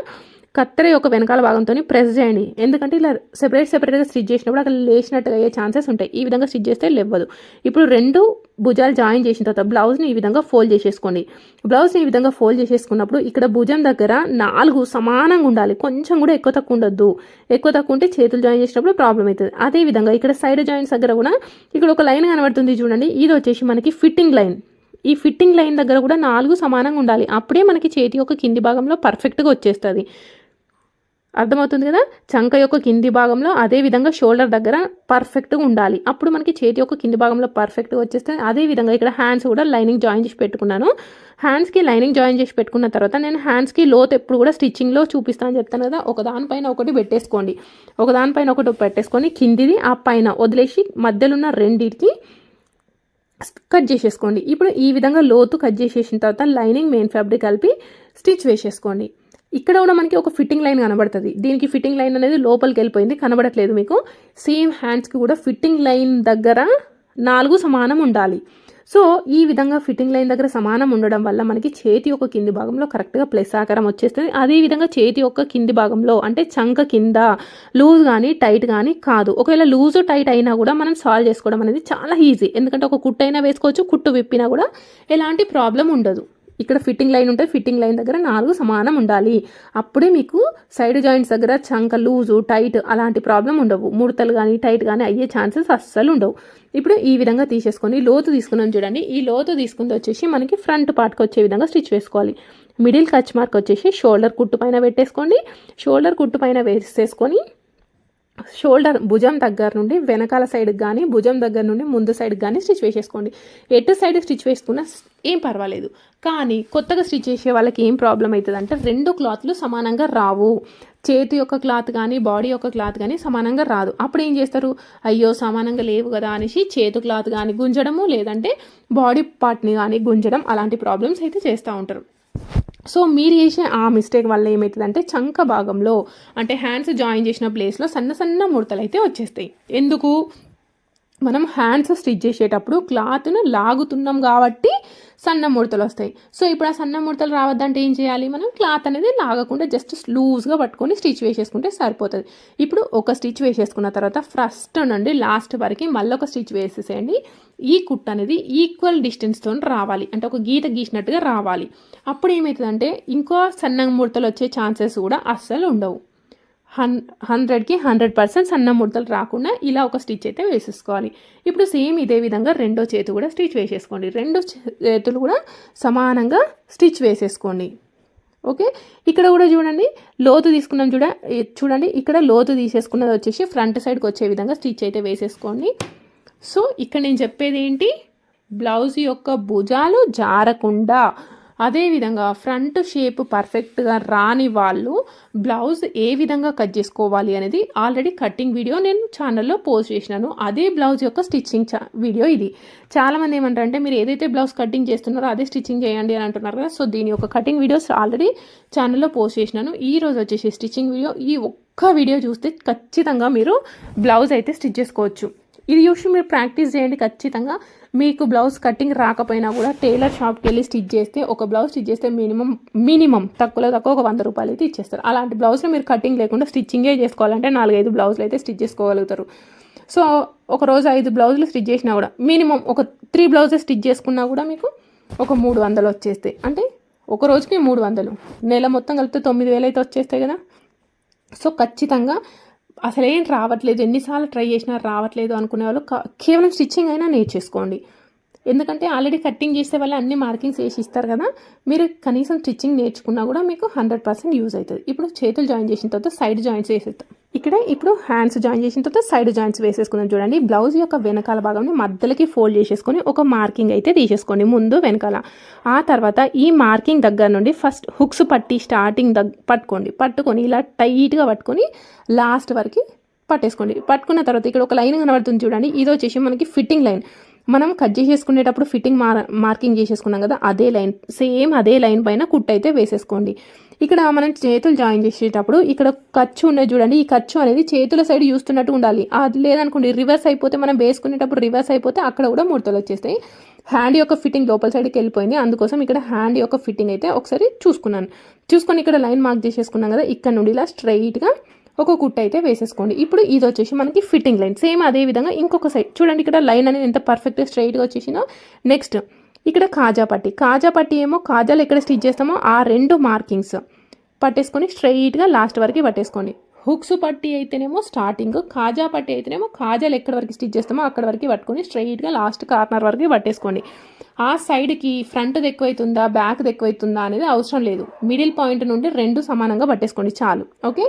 కత్తెర యొక్క వెనకాల భాగంతో ప్రెస్ చేయండి. ఎందుకంటే ఇలా సెపరేట్ సెపరేట్గా స్టిచ్ చేసినప్పుడు అక్కడ లేచినట్టుగా అయ్యే ఛాన్సెస్ ఉంటాయి. ఈ విధంగా స్టిచ్ చేస్తే లేవ్వదు. ఇప్పుడు రెండు భుజాలు జాయిన్ చేసిన తర్వాత బ్లౌజ్ని ఈ విధంగా ఫోల్డ్ చేసేసుకోండి. బ్లౌజ్ని ఈ విధంగా ఫోల్డ్ చేసేసుకున్నప్పుడు ఇక్కడ భుజం దగ్గర నాలుగు సమానంగా ఉండాలి. కొంచెం కూడా ఎక్కువ తక్కువ ఉండొద్దు. ఎక్కువ తక్కువ ఉంటే చేతులు జాయిన్ చేసినప్పుడు ప్రాబ్లం అవుతుంది. అదే విధంగా ఇక్కడ సైడ్ జాయింట్స్ దగ్గర కూడా ఇక్కడ ఒక లైన్ కనబడుతుంది చూడండి. ఇది వచ్చేసి మనకి ఫిట్టింగ్ లైన్ ఈ ఫిట్టింగ్ లైన్ దగ్గర కూడా నాలుగు సమానంగా ఉండాలి. అప్పుడే మనకి చేతి యొక్క కింది భాగంలో పర్ఫెక్ట్గా వచ్చేస్తుంది. అర్థమవుతుంది కదా? చంక యొక్క కింది భాగంలో అదే విధంగా షోల్డర్ దగ్గర పర్ఫెక్ట్గా ఉండాలి. అప్పుడు మనకి చేతి యొక్క కింది భాగంలో పర్ఫెక్ట్గా వచ్చేస్తే అదే విధంగా ఇక్కడ హ్యాండ్స్ కూడా లైనింగ్ జాయిన్ చేసి పెట్టుకున్నాను. హ్యాండ్స్కి లైనింగ్ జాయిన్ చేసి పెట్టుకున్న తర్వాత నేను హ్యాండ్స్కి లోత్ ఎప్పుడు కూడా స్టిచ్చింగ్లో చూపిస్తానని చెప్తాను కదా? ఒక దానిపైన ఒకటి పెట్టేసుకోండి. ఒక దానిపైన ఒకటి పెట్టేసుకొని కిందిది ఆ పైన వదిలేసి మధ్యలో ఉన్న రెండింటికి కట్ చేసేసుకోండి. ఇప్పుడు ఈ విధంగా లోతు కట్ చేసేసిన తర్వాత లైనింగ్ మెయిన్ ఫ్యాబ్రిక్ కలిపి స్టిచ్ వేసేసుకోండి. ఇక్కడ కూడా మనకి ఒక ఫిట్టింగ్ లైన్ కనబడుతుంది. దీనికి ఫిట్టింగ్ లైన్ అనేది లోపలికి వెళ్ళిపోయింది. కనబడట్లేదు మీకు. సేమ్ హ్యాండ్స్కి కూడా ఫిట్టింగ్ లైన్ దగ్గర నాలుగు సమానం ఉండాలి. సో ఈ విధంగా ఫిట్టింగ్ లైన్ దగ్గర సమానం ఉండడం వల్ల మనకి చేతి యొక్క కింది భాగంలో కరెక్ట్గా ప్లస్ ఆకారం వచ్చేస్తుంది. అదేవిధంగా చేతి యొక్క కింది భాగంలో అంటే చంక కింద లూజ్ కానీ టైట్ కానీ కాదు. ఒకవేళ లూజ్ టైట్ అయినా కూడా మనం సాల్వ్ చేసుకోవడం అనేది చాలా ఈజీ ఎందుకంటే ఒక కుట్టు అయినా వేసుకోవచ్చు కుట్టు విప్పినా కూడా ఎలాంటి ప్రాబ్లం ఉండదు. ఇక్కడ ఫిట్టింగ్ లైన్ ఉంటే ఫిట్టింగ్ లైన్ దగ్గర నాలుగు సమానం ఉండాలి. అప్పుడే మీకు సైడ్ జాయింట్స్ దగ్గర చంక లూజు టైట్ అలాంటి ప్రాబ్లం ఉండవు. ముడతలు కానీ టైట్ కానీ అయ్యే ఛాన్సెస్ అస్సలు ఉండవు. ఇప్పుడు ఈ విధంగా తీసేసుకొని లోతు తీసుకున్నాం చూడండి. ఈ లోతు తీసుకుంది వచ్చేసి మనకి ఫ్రంట్ పార్ట్కి వచ్చే విధంగా స్టిచ్ వేసుకోవాలి. మిడిల్ కచ్ మార్క్ వచ్చేసి షోల్డర్ కుట్టు పైన పెట్టేసుకోండి. షోల్డర్ కుట్టు పైన వేసేసుకొని షోల్డర్ భుజం దగ్గర నుండి వెనకాల సైడ్కి కానీ భుజం దగ్గర నుండి ముందు సైడ్కి కానీ స్టిచ్ వేసేసుకోండి. ఎటు సైడ్ స్టిచ్ వేసుకున్నా ఏం పర్వాలేదు. కానీ కొత్తగా స్టిచ్ చేసే వాళ్ళకి ఏం ప్రాబ్లం అవుతుంది అంటే రెండు క్లాత్లు సమానంగా రావు. చేతి యొక్క క్లాత్ కానీ బాడీ యొక్క క్లాత్ కానీ సమానంగా రాదు. అప్పుడు ఏం చేస్తారు? అయ్యో సమానంగా లేవు కదా అనేసి చేతి క్లాత్ కానీ గుంజడము లేదంటే బాడీ పార్ట్ని కానీ గుంజడం అలాంటి ప్రాబ్లమ్స్ అయితే చేస్తూ ఉంటారు. సో మీరు చేసిన ఆ మిస్టేక్ వల్ల ఏమవుతుందంటే చంక భాగంలో అంటే హ్యాండ్స్ జాయిన్ చేసిన ప్లేస్లో సన్న సన్న ముడతలు అయితే వచ్చేస్తాయి. ఎందుకు? మనం హ్యాండ్స్ స్టిచ్ చేసేటప్పుడు క్లాత్ను లాగుతున్నాం కాబట్టి సన్న ముడతలు వస్తాయి. సో ఇప్పుడు ఆ సన్న ముడతలు రావద్దంటే ఏం చేయాలి మనం? క్లాత్ అనేది లాగకుండా జస్ట్ లూజ్గా పట్టుకొని స్టిచ్ వేసేసుకుంటే సరిపోతుంది. ఇప్పుడు ఒక స్టిచ్ వేసేసుకున్న తర్వాత ఫస్ట్ నుండి లాస్ట్ వరకు మళ్ళీ ఒక స్టిచ్ వేసేసేయండి. ఈ కుట్ అనేది ఈక్వల్ డిస్టెన్స్తో రావాలి. అంటే ఒక గీత గీసినట్టుగా రావాలి. అప్పుడు ఏమవుతుందంటే ఇంకో సన్న ముడతలు వచ్చే ఛాన్సెస్ కూడా అస్సలు ఉండవు. హన్ హండ్రెడ్కి హండ్రెడ్ పర్సెంట్ సన్న ముడతలు రాకుండా ఇలా ఒక స్టిచ్ అయితే వేసేసుకోవాలి. ఇప్పుడు సేమ్ ఇదే విధంగా రెండో చేతి కూడా స్టిచ్ వేసేసుకోండి. రెండు చేతులు కూడా సమానంగా స్టిచ్ వేసేసుకోండి. ఓకే? ఇక్కడ కూడా చూడండి లోతు తీసుకున్నాం చూడ చూడండి ఇక్కడ లోతు తీసేసుకున్నది వచ్చేసి ఫ్రంట్ సైడ్కి వచ్చే విధంగా స్టిచ్ అయితే వేసేసుకోండి. సో ఇక్కడ నేను చెప్పేది ఏంటి? బ్లౌజ్ యొక్క భుజాలు జారకుండా అదేవిధంగా ఫ్రంట్ షేప్ పర్ఫెక్ట్గా రాని వాళ్ళు బ్లౌజ్ ఏ విధంగా కట్ చేసుకోవాలి అనేది ఆల్రెడీ కటింగ్ వీడియో నేను ఛానల్లో పోస్ట్ చేసినాను. అదే బ్లౌజ్ యొక్క స్టిచ్చింగ్ చా వీడియో ఇది. చాలామంది ఏమంటారంటే మీరు ఏదైతే బ్లౌజ్ కటింగ్ చేస్తున్నారో అదే స్టిచ్చింగ్ చేయండి అని అంటున్నారు కదా. సో దీని యొక్క కటింగ్ వీడియోస్ ఆల్రెడీ ఛానల్లో పోస్ట్ చేసినాను. ఈ రోజు వచ్చేసి స్టిచ్చింగ్ వీడియో ఈ ఒక్క వీడియో చూస్తే ఖచ్చితంగా మీరు బ్లౌజ్ అయితే స్టిచ్ చేసుకోవచ్చు. ఇది చూసి మీరు ప్రాక్టీస్ చేయండి ఖచ్చితంగా. మీకు బ్లౌజ్ కటింగ్ రాకపోయినా కూడా టైలర్ షాప్కి వెళ్ళి స్టిచ్ చేస్తే ఒక బ్లౌజ్ స్టిచ్ చేస్తే మినిమం మినిమం తక్కువలో తక్కువ ఒక వంద రూపాయలు అయితే ఇచ్చేస్తారు. అలాంటి బ్లౌజ్లో మీరు కటింగ్ లేకుండా స్టిచ్చింగే చేసుకోవాలంటే నాలుగైదు బ్లౌజులు అయితే స్టిచ్ చేసుకోగలుగుతారు. సో ఒక రోజు ఐదు బ్లౌజులు స్టిచ్ చేసినా కూడా మినిమం ఒక త్రీ బ్లౌజెస్ స్టిచ్ చేసుకున్నా కూడా మీకు ఒక మూడు వందలు వచ్చేస్తాయి. అంటే ఒక రోజుకి మూడు వందలు. నెల మొత్తం కలిపితే తొమ్మిది వేలు అయితే వచ్చేస్తాయి కదా. సో ఖచ్చితంగా అసలు ఏం రావట్లేదు. ఎన్నిసార్లు ట్రై చేసినా రావట్లేదు అనుకునే వాళ్ళు కేవలం స్టిచ్చింగ్ అయినా నేర్చేసుకోండి. ఎందుకంటే ఆల్రెడీ కటింగ్ చేసే వాళ్ళు అన్ని మార్కింగ్స్ వేసి ఇస్తారు కదా మీరు కనీసం స్టిచ్చింగ్ నేర్చుకున్నా కూడా మీకు హండ్రెడ్ పర్సెంట్ యూజ్ అవుతుంది. ఇప్పుడు చేతులు జాయిన్ చేసిన తర్వాత సైడ్ జాయింట్స్ వేసేస్తాం ఇక్కడ ఇప్పుడు హ్యాండ్స్ జాయిన్ చేసిన తర్వాత సైడ్ జాయింట్స్ వేసేసుకుందాం చూడండి. బ్లౌజ్ యొక్క వెనకాల భాగంని మధ్యలోకి ఫోల్డ్ చేసేసుకొని ఒక మార్కింగ్ అయితే తీసేసుకోండి ముందు వెనకాల. ఆ తర్వాత ఈ మార్కింగ్ దగ్గర నుండి ఫస్ట్ హుక్స్ పట్టి స్టార్టింగ్ దగ్గ పట్టుకోండి. పట్టుకొని ఇలా టైట్గా పట్టుకొని లాస్ట్ వరకు పట్టేసుకోండి. పట్టుకున్న తర్వాత ఇక్కడ ఒక లైన్ కనబడుతుంది చూడండి. ఇది వచ్చేసి మనకి ఫిట్టింగ్ లైన్. మనం కట్ చేసేసుకునేటప్పుడు ఫిట్టింగ్ మార్ మార్కింగ్ చేసేసుకున్నాం కదా అదే లైన్ సేమ్ అదే లైన్ పైన కుట్ అయితే వేసేసుకోండి. ఇక్కడ మనం చేతులు జాయిన్ చేసేటప్పుడు ఇక్కడ ఖర్చు ఉన్నది చూడండి ఈ ఖర్చు అనేది చేతుల సైడ్ చూస్తున్నట్టు ఉండాలి. అది లేదనుకోండి రివర్స్ అయిపోతే మనం వేసుకునేటప్పుడు రివర్స్ అయిపోతే అక్కడ కూడా ముడతలు వచ్చేస్తాయి. హ్యాండ్ యొక్క ఫిట్టింగ్ లోపల సైడ్కి వెళ్ళిపోయింది అందుకోసం ఇక్కడ హ్యాండ్ యొక్క ఫిట్టింగ్ అయితే ఒకసారి చూసుకున్నాను. చూసుకొని ఇక్కడ లైన్ మార్క్ చేసేసుకున్నాం కదా ఇక్కడ నుండి ఇలా స్ట్రైట్గా ఒక కుట్టు అయితే వేసేసుకోండి. ఇప్పుడు ఇది వచ్చేసి మనకి ఫిట్టింగ్ లైన్ సేమ్ అదే విధంగా ఇంకొక సైడ్ చూడండి ఇక్కడ లైన్ అనేది ఎంత పర్ఫెక్ట్గా స్ట్రైట్గా వచ్చేసిందో. నెక్స్ట్ ఇక్కడ కాజా పట్టి. కాజా పట్టి ఏమో కాజాలు ఎక్కడ స్టిచ్ చేస్తామో ఆ రెండు మార్కింగ్స్ పట్టేసుకొని స్ట్రైట్గా లాస్ట్ వరకు పట్టేసుకోండి. హుక్స్ పట్టి అయితేనేమో స్టార్టింగ్ కాజా పట్టి అయితేనేమో కాజాలు ఎక్కడ వరకు స్టిచ్ చేస్తామో అక్కడ వరకు పట్టుకొని స్ట్రైట్గా లాస్ట్ కార్నర్ వరకు పట్టేసుకోండి. ఆ సైడ్కి ఫ్రంట్ది ఎక్కువైతుందా బ్యాక్ది ఎక్కువైతుందా అనేది అవసరం లేదు. మిడిల్ పాయింట్ నుండి రెండు సమానంగా పట్టేసుకోండి చాలు. ఓకే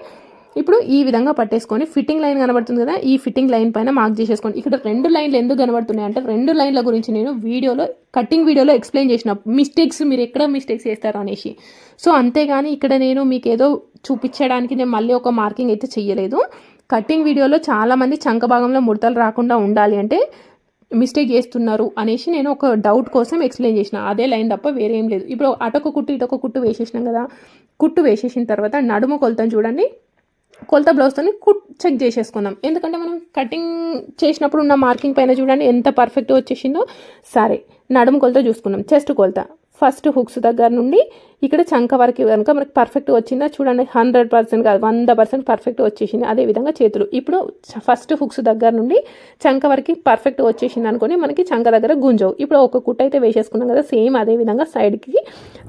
ఇప్పుడు ఈ విధంగా పట్టేసుకొని ఫిట్టింగ్ లైన్ కనబడుతుంది కదా ఈ ఫిట్టింగ్ లైన్ పైన మార్క్ చేసేసుకోండి ఇక్కడ రెండు లైన్లు ఎందుకు కనబడుతున్నాయి అంటే రెండు లైన్ల గురించి నేను వీడియోలో కటింగ్ వీడియోలో ఎక్స్ప్లెయిన్ చేసిన మిస్టేక్స్ మీరు ఎక్కడ మిస్టేక్స్ చేస్తారు అనేసి. సో అంతేగాని ఇక్కడ నేను మీకు ఏదో చూపించడానికి నేను మళ్ళీ ఒక మార్కింగ్ అయితే చేయలేదు కటింగ్ వీడియోలో చాలామంది చంక భాగంలో ముడతలు రాకుండా ఉండాలి అంటే మిస్టేక్ చేస్తున్నారు అనేసి నేను ఒక డౌట్ కోసం ఎక్స్ప్లెయిన్ చేసిన. అదే లైన్ తప్ప వేరేం లేదు. ఇప్పుడు అటొక కుట్టు ఇటొక కుట్టు వేసేసినాం కదా. కుట్టు వేసేసిన తర్వాత నడుము కొలతను చూడండి. కొలత బ్లౌజ్తో కుట్ చెక్ చేసేసుకుందాం. ఎందుకంటే మనం కటింగ్ చేసినప్పుడు ఉన్న మార్కింగ్ పైన చూడండి ఎంత పర్ఫెక్ట్ వచ్చేసిందో. సరే నడుము కొలత చూసుకున్నాం చెస్ట్ కొలత. ఫస్ట్ హుక్స్ దగ్గర నుండి ఇక్కడ చంక వరకు కనుక మనకి పర్ఫెక్ట్ వచ్చిందా? చూడండి హండ్రెడ్ పర్సెంట్ కాదు వంద పర్సెంట్ పర్ఫెక్ట్ వచ్చేసింది. అదేవిధంగా చేతులు. ఇప్పుడు ఫస్ట్ హుక్స్ దగ్గర నుండి చంక వరకు పర్ఫెక్ట్ వచ్చేసింది అనుకుని మనకి చంక దగ్గర గుంజవు. ఇప్పుడు ఒక కుట్ట అయితే వేసేసుకున్నాం కదా సేమ్ అదే విధంగా సైడ్కి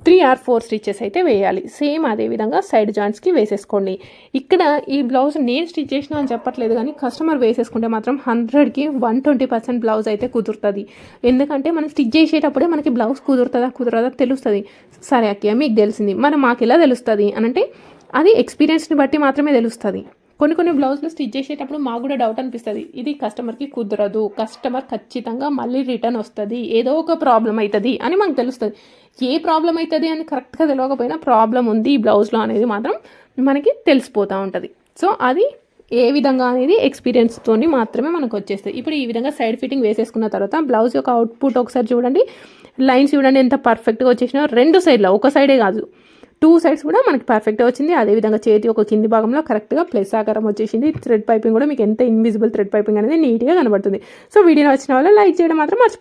త్రీ ఆర్ ఫోర్ స్టిచెస్ అయితే వేయాలి. సేమ్ అదే విధంగా సైడ్ జాయింట్స్కి వేసేసుకోండి. ఇక్కడ ఈ బ్లౌజ్ నేను స్టిచ్ చేసిన అని చెప్పట్లేదు కానీ కస్టమర్ వేసేసుకుంటే మాత్రం హండ్రెడ్కి వన్ ట్వంటీ పర్సెంట్ బ్లౌజ్ అయితే కుదురుతుంది. ఎందుకంటే మనం స్టిచ్ చేసేటప్పుడే మనకి బ్లౌజ్ కుదురుతుందా? కుదరదా? తెలుస్తుంది. సరే అక్కయ్య మీకు తెలిసింది. మరి మాకు ఎలా తెలుస్తుంది? అని అంటే అది ఎక్స్పీరియన్స్ని బట్టి మాత్రమే తెలుస్తుంది. కొన్ని కొన్ని బ్లౌజ్లు స్టిచ్ చేసేటప్పుడు మాకు కూడా డౌట్ అనిపిస్తుంది. ఇది కస్టమర్కి కుదరదు. కస్టమర్ ఖచ్చితంగా మళ్ళీ రిటర్న్ వస్తుంది. ఏదో ఒక ప్రాబ్లం అవుతుంది అని మాకు తెలుస్తుంది. ఏ ప్రాబ్లం అవుతుంది అని కరెక్ట్గా తెలియకపోయినా ప్రాబ్లం ఉంది ఈ బ్లౌజ్లో అనేది మాత్రం మనకి తెలిసిపోతూ ఉంటుంది. సో అది ఏ విధంగా అనేది ఎక్స్పీరియన్స్తో మాత్రమే మనకు వచ్చేస్తాయి ఇప్పుడు ఈ విధంగా సైడ్ ఫిట్టింగ్ వేసేసుకున్న తర్వాత బ్లౌజ్ యొక్క అవుట్పుట్ ఒకసారి చూడండి. లైన్స్ చూడండి ఎంత పర్ఫెక్ట్గా వచ్చేసినా రెండు సైడ్లో ఒక సైడే కాదు. టూ సైడ్స్ కూడా మనకి పర్ఫెక్ట్గా వచ్చింది. అదేవిధంగా చేతి ఒక కింది భాగంలో కరెక్ట్గా ప్లస్ ఆకారం వచ్చేసింది. థ్రెడ్ పైపింగ్ కూడా మీకు ఎంత ఇన్విజిబుల్ థ్రెడ్ పైపింగ్ అనేది నీట్గా కనబడుతుంది. సో వీడియో వచ్చిన వాళ్ళు లైక్ చేయడం మాత్రం మర్చిపో